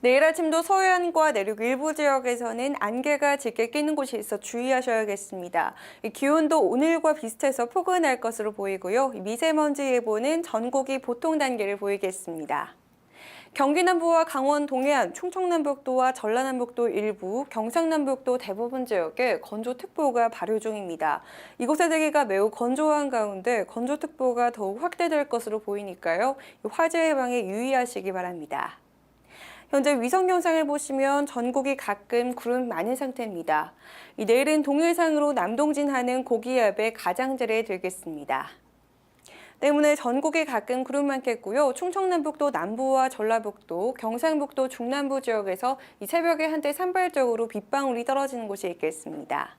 내일 아침도 서해안과 내륙 일부 지역에서는 안개가 짙게 끼는 곳이 있어 주의하셔야겠습니다. 이 기온도 오늘과 비슷해서 포근할 것으로 보이고요. 이 미세먼지 예보는 전국이 보통 단계를 보이겠습니다. 경기 남부와 강원 동해안, 충청남북도와 전라남북도 일부, 경상남북도 대부분 지역에 건조특보가 발효 중입니다. 이곳의 대기가 매우 건조한 가운데 건조특보가 더욱 확대될 것으로 보이니까요. 화재 예방에 유의하시기 바랍니다. 현재 위성 영상을 보시면 전국이 가끔 구름 많은 상태입니다. 이 내일은 동일상으로 남동진하는 고기압의 가장자리에 들겠습니다. 때문에 전국이 가끔 구름 많겠고요. 충청남북도 남부와 전라북도, 경상북도 중남부 지역에서 이 새벽에 한때 산발적으로 빗방울이 떨어지는 곳이 있겠습니다.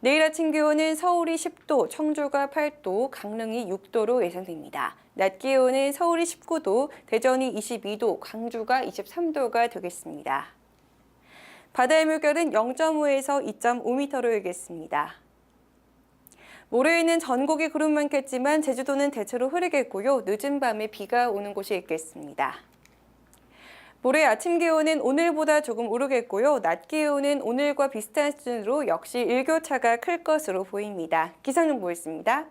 내일 아침 기온은 서울이 10도, 청주가 8도, 강릉이 6도로 예상됩니다. 낮 기온은 서울이 19도, 대전이 22도, 광주가 23도가 되겠습니다. 바다의 물결은 0.5에서 2.5m로 일겠습니다. 모레에는 전국이 구름 많겠지만 제주도는 대체로 흐리겠고요. 늦은 밤에 비가 오는 곳이 있겠습니다. 모레 아침 기온은 오늘보다 조금 오르겠고요. 낮 기온은 오늘과 비슷한 수준으로 역시 일교차가 클 것으로 보입니다. 기상정보였습니다.